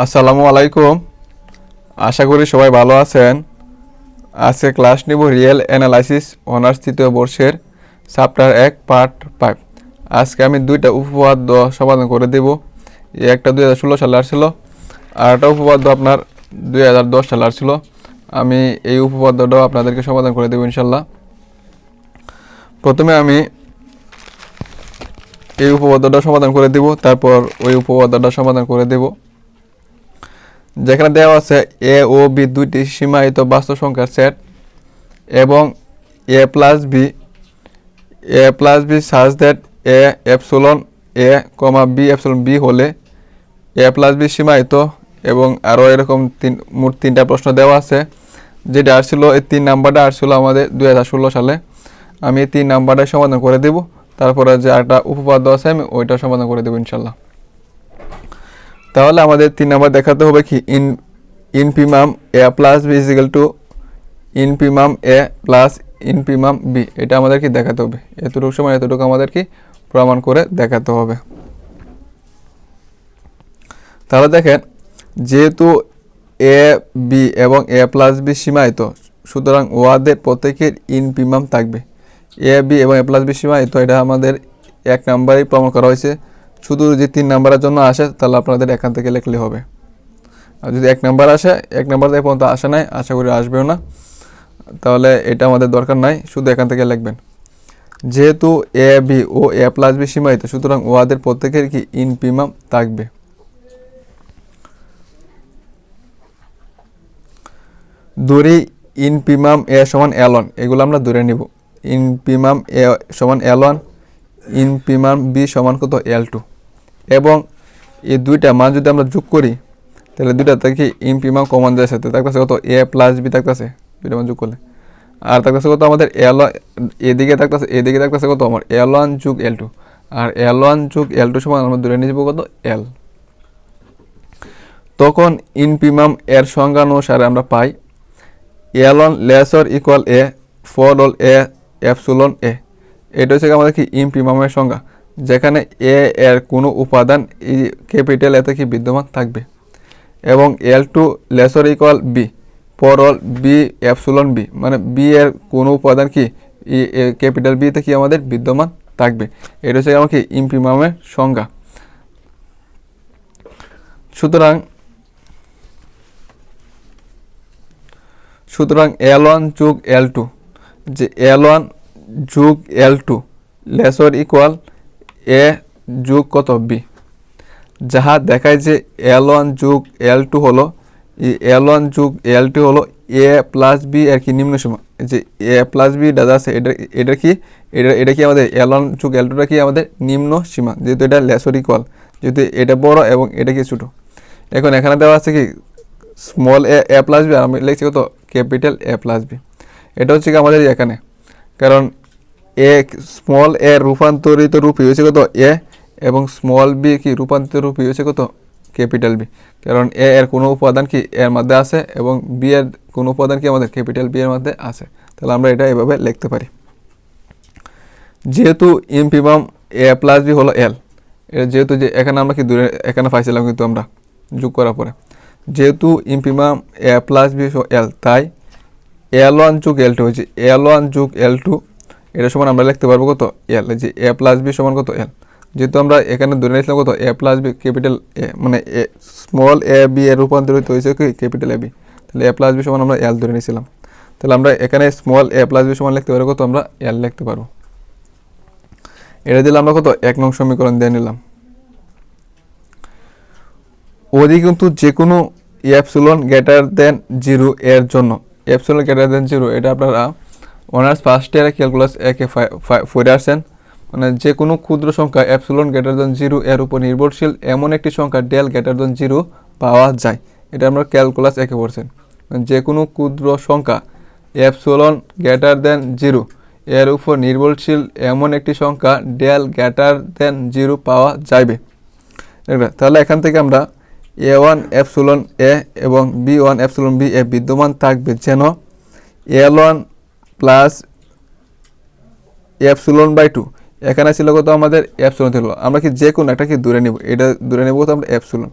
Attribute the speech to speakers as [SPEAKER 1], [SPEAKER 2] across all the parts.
[SPEAKER 1] আসসালামু আলাইকুম। আশা করি সবাই ভালো আছেন। আজকে ক্লাস নিব রিয়েল অ্যানালাইসিস অনার্স তৃতীয় বর্ষের চ্যাপ্টার এক, পার্ট ফাইভ। আজকে আমি দুইটা উপপাদ্য সমাধান করে দেব। একটা দুই হাজার ষোলো সালে আসছিল, আর একটা আপনার দুই হাজার দশ সালে আসছিল। আমি এই উপপাদ্যটাও আপনাদেরকে সমাধান করে দেবো ইনশাল্লাহ। প্রথমে আমি এই উপপাদ্যটা সমাধান করে দেব, তারপর ওই উপপাদ্যটা সমাধান করে দেব। যেখানে দেওয়া আছে এ ও বি দুইটি সীমায়িত বাস্তব সংখ্যার সেট এবং A plus B A plus B such that A epsilon A comma B epsilon B হলে এ প্লাস বি সীমায়িত এবং আরও এরকম তিন, মোট তিনটা প্রশ্ন দেওয়া আছে, যেটা আসছিল, এই তিন নাম্বারটা আসছিল আমাদের দুই হাজার ষোলো সালে। আমি এই তিন নাম্বারটা সমাধান করে দেব, তারপরে যে একটা উপপাদ্য আছে, আমি ওইটা সমাধান করে দেবো ইনশাল্লাহ। তাহলে আমাদের তিন নাম্বার দেখাতে হবে কি? In infimum A plus B is equal to infimum A plus infimum B. এটা আমাদেরকে দেখাতে হবে। এতটুকু সময়, এতটুকু আমাদেরকে প্রমাণ করে দেখাতে হবে। তাহলে দেখেন, যেহেতু এ, বি এবং এ প্লাস বি সীমায়িত, সুতরাং ওয়াদের প্রত্যেকের ইনপিমাম থাকবে। এ, বি এবং এ প্লাস বি সীমায়িত, এটা আমাদের এক নাম্বারেই প্রমাণ করা হয়েছে। শুধু যে তিন নাম্বারের জন্য আসে, তাহলে আপনাদের এখান থেকে লিখলে হবে। আর যদি এক নাম্বার আসে, এক নাম্বার থেকে পর্যন্ত আসে নাই, আশা করি আসবেও না। তাহলে এটা আমাদের দরকার নাই, শুধু এখান থেকে লিখবেন। যেহেতু এ বি ও এ প্লাস বি সীমায়িত, সুতরাং ওয়াদের প্রত্যেকের কি ইন পিমাম থাকবে? দড়ি ইনপিমাম এ সমান এলন এগুলো আমরা ধরে নিব। ইন পিমাম এ সমান অ্যালন ইন পিমাম বি সমান কত? এল টু এবং এই দুইটা মান যদি আমরা যোগ করি, তাহলে দুইটা থেকে ইনপিমাম কমন যায় সাথে তার কাছে কত? এ প্লাস বি থাকতেছে দুইটা মান যোগ করলে। আর তার কাছে কত? আমাদের এল এদিকে থাকতেছে এদিকে থাকতেছে কত? আমার এল ওয়ান যুগ এল টু আর এল ওয়ান যুগ এল টু সমান আমরা ধরে নিয়ে কত? এল তখন ইনপিমাম এর সংজ্ঞা অনুসারে আমরা পাই L one lesser equal A for all A epsilon A এটা হচ্ছে আমাদের কি ইমপ্রিমামের সংজ্ঞা। যেখানে এ এর কোনো উপাদান ই ক্যাপিটাল এতে কি বিদ্যমান থাকবে এবং L two lesser equal B for all B epsilon B মানে বি এর কোনো উপাদান কি ই ক্যাপিটাল বিতে কি আমাদের বিদ্যমান থাকবে। এটা হচ্ছে আমাকে ইমপ্রিমামের সংজ্ঞা। সুতরাং সুতরাং এল ওয়ান যুগ এল টু যে এল ওয়ান যুগ L two lesser equal A যুগ কত? বি। যাহা দেখায় যে এল ওয়ান যুগ এল টু হলো এল ওয়ান যুগ এল টু হলো এ প্লাস বি আর কি নিম্ন সীমা? যে এ প্লাস বি দাদা আছে এটা এটা কি, এটা এটা কি আমাদের এল ওয়ান যুগ এল টুটা কি আমাদের নিম্ন সীমা? যেহেতু এটা লেসর ইকুয়াল যেহেতু এটা বড় এবং এটা কি ছোটো। এখন এখানে দেওয়া আছে কি small A A plus B আর আমি লিখছি কত? ক্যাপিটাল এ প্লাস বি এটা হচ্ছে কি আমাদের এখানে। কারণ এ স্মল এ রূপান্তরিত রূপই হয়েছে কত? এ এবং স্মল বি কি? রূপান্তরিত রূপই হয়েছে কত? ক্যাপিটাল বি কারণ এ এর কোনো উপাদান কি এর মধ্যে আছে এবং বি এর কোনো উপাদান কি আমাদের ক্যাপিটাল বি এর মধ্যে আছে? তাহলে আমরা এটা এভাবে লিখতে পারি। যেহেতু ইমপিমাম এ প্লাস বি হলো এল এটা যেহেতু যে এখানে আমরা কি দূরে, এখানে পাইছিলাম কিন্তু আমরা যোগ করার পরে। যেহেতু ইমপিমাম এ প্লাস বি এল তাই এল ওয়ান যুগ এল টু হচ্ছে এল ওয়ান যুগ এল টু এটা সমান আমরা লিখতে পারব কত এল যে এ প্লাস বি সমান কত এল যেহেতু আমরা এখানে ধরে নিয়েছিলাম কত A plus B capital A মানে এ স্মল এ বি এর রূপান্তরিত হয়েছে কি? ক্যাপিটাল এ বি তাহলে এ প্লাস বি সমান আমরা এল ধরে নিয়েছিলাম। তাহলে আমরা এখানে স্মল এ প্লাস বি সমান লিখতে পারব কত? আমরা এল লিখতে পারব। এটা দিলে আমরা কত? এক নং সমীকরণ দিয়ে নিলাম। ওদি কিন্তু যে কোনো এপসুলন গ্রেটার দেন জিরো এর জন্য এপসুলন গ্রেটার দেন জিরো এটা আপনারা অনার্স ফার্স্ট ইয়ারে ক্যালকুলাস একে ফোরে আসছেন মানে যে কোনো ক্ষুদ্র সংখ্যা অ্যাপসুলন গ্রেটার দেন জিরো এর উপর নির্ভরশীল এমন একটি সংখ্যা ডেল গ্রেটার দেন জিরো পাওয়া যায়। এটা আমরা ক্যালকুলাস একে পড়ছেন। যে কোনো ক্ষুদ্র সংখ্যা অ্যাপসুলন গ্রেটার দেন জিরো এর উপর নির্ভরশীল এমন একটি সংখ্যা ডেল গ্রেটার দেন জিরো পাওয়া যাবে তাহলে এখান থেকে আমরা এ ওয়ান অ্যাপসুলন এ এবং B one epsilon B A বিদ্যমান থাকবে যেন L one plus epsilon by two এখানে ছিল কত? আমাদের অ্যাপসুলন ছিল। আমরা কি যে কোনো একটা কি দূরে নিব। এটা দূরে নেব তো আমরা অ্যাপসুলন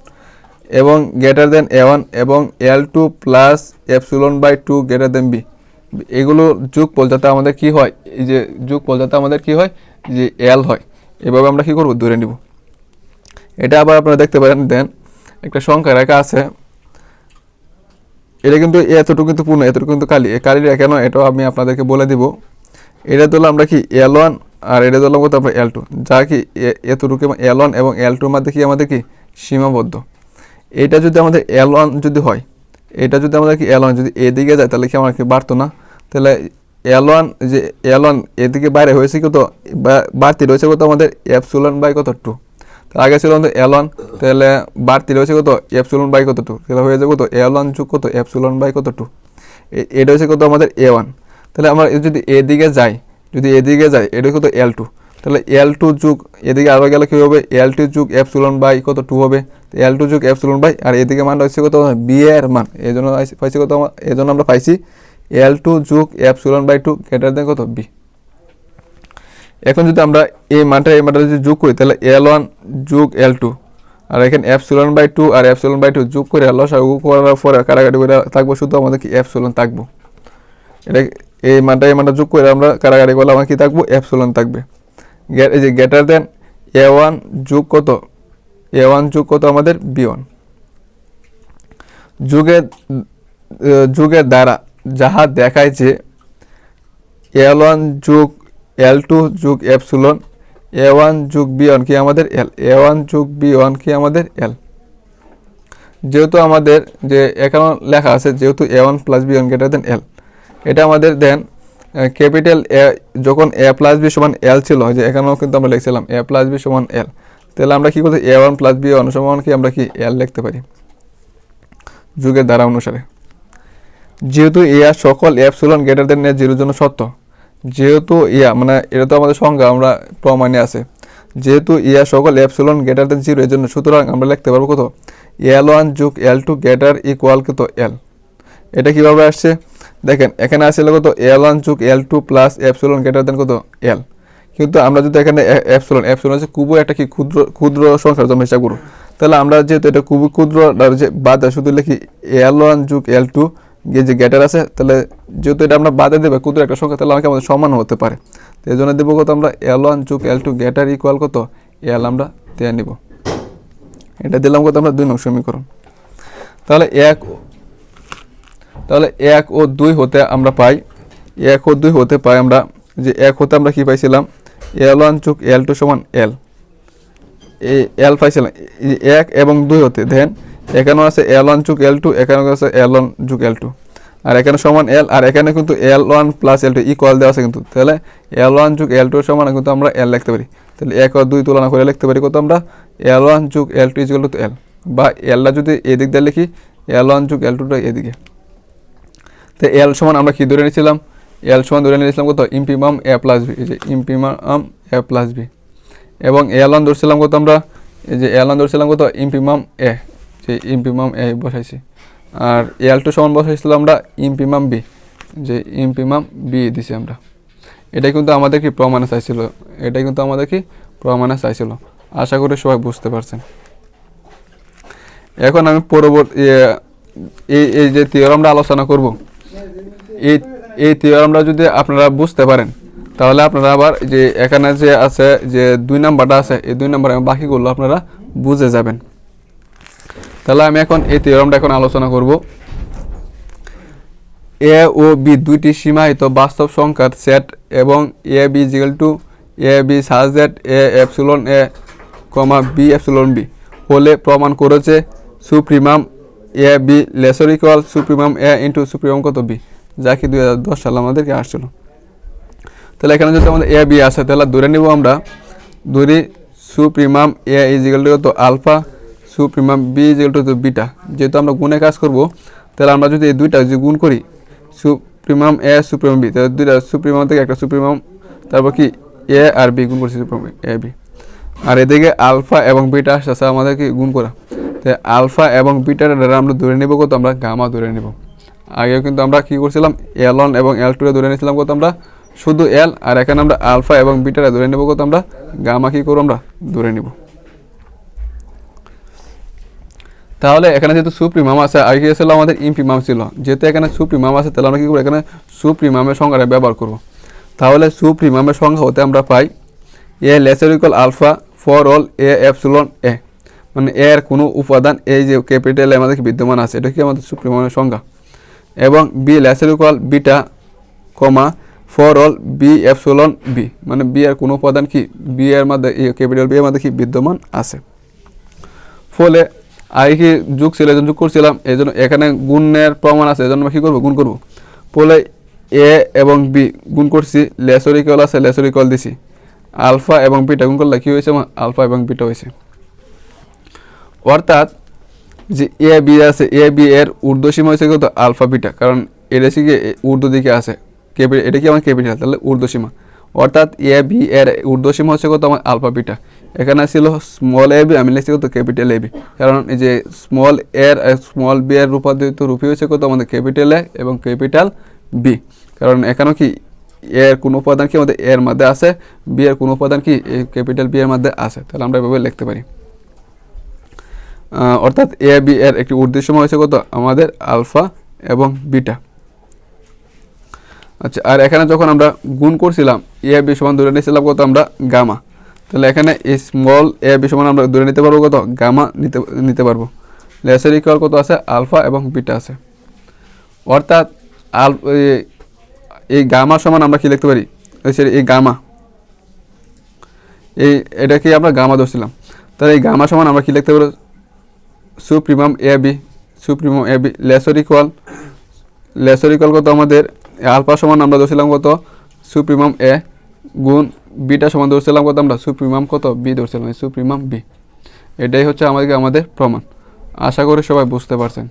[SPEAKER 1] এবং গ্রেটার দেন এ ওয়ান এবং L two plus epsilon by two greater than B এগুলো যোগ যাতে আমাদের কি হয়? এই যে যোগ যাতে আমাদের কি হয়? যে এল হয়। এভাবে আমরা কি করব? ধরে নিব। এটা আবার আপনারা দেখতে পারেন। দেন একটা সংখ্যা রেখা আছে। এটা কিন্তু এতটুকু কিন্তু পূর্ণ, এতটুকু কিন্তু কালি কালিটা কেন এটাও আমি আপনাদেরকে বলে দিব। এটা দিলাম আমরা কি এল ওয়ান আর এটা দিলাম কত আমরা এল টু যা কি এতটুকু এল ওয়ান এবং এল টুর মধ্যে কি আমাদের কি সীমাবদ্ধ? এটা যদি আমাদের এল ওয়ান যদি হয়, এটা যদি আমাদের কি এল ওয়ান যদি এদিকে যায়, তাহলে কি আমার কি বাড়তো না? তাহলে এল ওয়ান যে এল ওয়ান এদিকে বাইরে হয়েছে কত? বাড়তি রয়েছে কত আমাদের এফসুলন বাই কত? টু আগে ছিল আমাদের এল ওয়ান তাহলে বাড়তি রয়েছে কত? এফসুলন বাই কত টু তাহলে হয়ে যাবে কত? এল ওয়ান যুগ কত? এফসুলন বাই কত টু এটা হচ্ছে কত আমাদের এ ওয়ান তাহলে আমরা যদি এদিকে যাই, যদি এদিকে যাই, এটা কত? এল টু তাহলে এল টু যুগ, এদিকে আরও গেলে কী হবে? এল টু যুগ এফসুলন বাই কত টু হবে এল টু যুগ এফসুলন বাই আর এদিকে মান হচ্ছে কত? বি এর মান। এই জন্য পাইছি কত? এই জন্য আমরা পাইছি এল টু যুগ epsilon by two greater than কত? বি এখন যদি আমরা এই মানটা এই মানটা যদি যোগ করি, তাহলে এল ওয়ান যুগ এল টু আর এখানে এফ সুলন বাই টু আর এফ সুলন বাই টু যোগ করে লসাগু করার পরে কাটাকাটি করে থাকব শুধু আমাদের কি এফ সুলন থাকব। এটা এই মানটা এই মানটা যোগ করে আমরা কাটাকাটি করলে আমার কি থাকব? এফ সুলন থাকবে এই যে গ্রেটার দেন এ ওয়ান যোগ কত? এ ওয়ান যোগ কত আমাদের? বি ওয়ান যুগের যুগের দ্বারা যাহা দেখায় যে এল ওয়ান যুগ এল টু যুগ এপসুলন এ ওয়ান যুগ বি ওয়ান কি আমাদের এল এ ওয়ান যুগ বি ওয়ান কি আমাদের এল যেহেতু আমাদের যে এখানে লেখা আছে, যেহেতু A one plus B one greater than L এটা আমাদের দেন ক্যাপিটাল এ যখন এ প্লাস বি সমান এল ছিল যে এখানেও কিন্তু আমরা লিখছিলাম এ প্লাস বি সমান এল তাহলে আমরা কি করতে A one plus B one সমান কি আমরা কি এল লিখতে পারি? যুগের দ্বারা অনুসারে। যেহেতু ইয়া সকল অ্যাপসুলন গ্রেটার দেন জিরোর জন্য সত্য যেহেতু ইয়া মানে এটা তো আমাদের সংজ্ঞা, আমরা প্রমাণে আছে। যেহেতু ইয়া সকল অ্যাপসুলন গ্রেটার দেন জিরো এর জন্য সুতরাং আমরা লিখতে পারব কত? এল ওয়ান যুগ এল টু গ্রেটার ইকুয়াল কত? এল এটা কীভাবে আসছে? দেখেন, এখানে আসলে কত? এল ওয়ান যুগ L two plus epsilon greater than কত? এল কিন্তু আমরা যদি এখানে অ্যাপসুলন অ্যাপসুলন হচ্ছে খুবই একটা কি? ক্ষুদ্র ক্ষুদ্র সংখ্যার জন্য হিসাব করব তাহলে আমরা যেহেতু এটা খুবই ক্ষুদ্র বাদ শুধু লিখি এল ওয়ান যুগ এল টু গিয়ে যে গ্যাটার আছে, তাহলে যেহেতু এটা আমরা বাদে দেবে, ক্ষুদ্র একটা সংখ্যা, তাহলে আমাকে আমাদের সমান হতে পারে। তো এই জন্য দেবো কত আমরা? এল ওয়ান যুগ এল টু গ্যাটার ইকুয়াল কত? এল আমরা দিয়ে নিব। এটা দিলাম কত আমরা? দুই নং সমীকরণ। তাহলে এক তাহলে এক ও দুই হতে আমরা পাই। এক ও দুই হতে পাই আমরা যে এক হতে আমরা কি পাইছিলাম? এল ওয়ান যুগ এল টু সমান এল এল পাইছিলাম। এক এবং দুই হতে, দেন এখানেও আছে এল ওয়ান যুগ এল টু এখানেও আছে এল ওয়ান যুগ এল টু আর এখানে সমান এল আর এখানে কিন্তু L one plus L two equal দেওয়া আছে কিন্তু। তাহলে এল ওয়ান যুগ এল টু সমান কিন্তু আমরা এল লিখতে পারি। তাহলে এক আর দুই তুলনা করে লিখতে পারি কত আমরা? এল ওয়ান যুগ L two equal to L বা এলটা যদি এদিক দিয়ে লিখি এল ওয়ান যুগ এল টুটা এদিকে। তো এল সমান আমরা কি ধরে নিয়েছিলাম? এল সমান ধরে নিয়েছিলাম কত? ইম্পিমাম এ প্লাস বি এই যে ইম্পিমাম এ প্লাস বি এবং এল ওয়ান ধরছিলাম কত আমরা? এই যে এল ওয়ান ধরছিলাম কত? ইম্পিমাম এ যে ইম্পিমাম এ বসাইছি। আর এল টু সমান বসাইছিলাম আমরা ইম্পিমাম বি, যে ইম্পিমাম বি দিছি আমরা। এটাই কিন্তু আমাদের কি প্রমাণে চাইছিল এটাই কিন্তু আমাদের কি প্রমাণে চাইছিল আশা করি সবাই বুঝতে পারছেন। এখন আমি পরবর্তী এই এই যে থিওরামটা আলোচনা করব। এই এই থিওরামটা যদি আপনারা বুঝতে পারেন, তাহলে আপনারা আবার যে এখানে যে আছে, যে দুই নাম্বারটা আছে, এই দুই নাম্বার বাকিগুলো আপনারা বুঝে যাবেন। তাহলে আমি এখন এই থিওরামটা এখন আলোচনা করব। এ ও বি দুইটি সীমাহিত বাস্তব সংখ্যার সেট এবং A B equal to A B such A epsilon A comma B epsilon B হলে প্রমাণ করেছে supremum A B lesser equal supremum A into supremum কত বি যা কি দুই হাজার দশ সালে আমাদেরকে আসছিল। তাহলে এখানে যদি আমাদের এ বি আসে তাহলে ধরে নিব আমরা, ধরি supremum A is equal to কত? Alpha supremum B is equal to beta যেহেতু আমরা গুণে কাজ করব, তাহলে আমরা যদি এই দুইটা যদি গুণ করি সুপ্রিমাম এ সুপ্রিমাম বি তাহলে দুইটা সুপ্রিমাম থেকে একটা সুপ্রিমাম তারপর কি এ আর বি গুণ করছি সুপ্রিমাম এ বি আর এদিকে আলফা এবং বিটা আসছে আমাদেরকে গুণ করা? তাই আলফা এবং বিটার দ্বারা আমরা ধরে নেব কত? আমরা গামা ধরে নেব। আগেও কিন্তু আমরা কি করছিলাম? এল ওয়ান এবং এল টুরে ধরে নিয়েছিলাম কত আমরা? শুধু এল আর এখানে আমরা আলফা এবং বিটারে ধরে নেব কত আমরা? গামা কি করব আমরা? ধরে নিব। তাহলে এখানে যেহেতু সুপ্রিমাম আছে কি ছিল আমাদের ইমপ্রিমাম ছিল। যেহেতু এখানে সুপ্রিমাম আছে, তাহলে আমরা কী করব? এখানে সুপ্রিমামের সংখ্যাটা ব্যবহার করব। তাহলে সুপ্রিমামের সংখ্যা হতে আমরা পাই A lesser equal alpha for all A epsilon A মানে এ এর কোনো উপাদান, এই যে ক্যাপিটাল আমাদের বিদ্যমান আছে, এটা কি আমাদের সুপ্রিমামের সংখ্যা এবং B lesser equal beta comma for all B epsilon B মানে বি এর কোনো উপাদান কি? বি এর মধ্যে ক্যাপিটাল বি এর মধ্যে কি বিদ্যমান আছে? ফলে আই কি যুগ ছিল এজন্য যোগ করছিলাম এই জন্য এখানে গুণের প্রমাণ আছে, এজন্য আমরা কী করব? গুণ করব। ফলে এ এবং বি গুণ করছি লেসর ইকুয়াল আছে লেসর ইকুয়াল দিছি। আলফা এবং বিটা গুণ করলে কী হয়েছে? আলফা এবং বিটা হয়েছে। অর্থাৎ যে এ, বি আছে, এ, বি এর ঊর্ধ্বসীমা হয়েছে কত? Alpha, beta. কারণ এটা কি ঊর্ধ্ব দিকে আছে। ক্যাপিটাল, এটা কি আমার ক্যাপিটাল? তাহলে ঊর্ধ্বসীমা অর্থাৎ এ, বি এর ঊর্ধ্বসীমা হচ্ছে কত? আমার আলফা, বিটা। এখানে ছিল স্মল এ বি আমি লিখছি কত? ক্যাপিটাল এ বি কারণ এই যে স্মল এর স্মল বি এর রূপান্তরিত রূপী হয়েছে কত? আমাদের ক্যাপিটাল এ এবং ক্যাপিটাল বি কারণ এখানেও কি এর কোন উপাদান কি আমাদের এর মধ্যে আছে? বি এর কোন উপাদান কি এই ক্যাপিটাল বি এর মধ্যে আছে? তাহলে আমরা এভাবে লিখতে পারি। অর্থাৎ এ বি এর একটি উদ্দেশ্যময় হয়েছে কত? আমাদের আলফা এবং বিটা। আচ্ছা আর এখানে যখন আমরা গুণ করছিলাম এ বি সমান ধরে নিয়েছিলাম কত? আমরা গামা। তাহলে এখানে স্মল এ বি সমান আমরা ধরে নিতে পারব কত? গামা নিতে নিতে পারব। লেসের ইকুয়াল কত আছে? আলফা এবং বিটা আছে। অর্থাৎ আল, এই- গামা সমান আমরা কি লিখতে পারি? এই এই গামা এই, এটাকে আমরা গামা ধরছিলাম। তাহলে এই গামা সমান আমরা কি লিখতে পারি supremum A B supremum A B lesser equal lesser equal কত আমাদের? আলফা সমান আমরা ধরছিলাম কত? সুপ্রিমাম এ গুণ বিটা সমান ধরছিলাম কত আমরা? সুপ্রিমাম কত? বি ধরছিলাম সুপ্রিমাম বি। এটাই হচ্ছে আমাদেরকে আমাদের প্রমাণ। আশা করি সবাই বুঝতে পারছেন।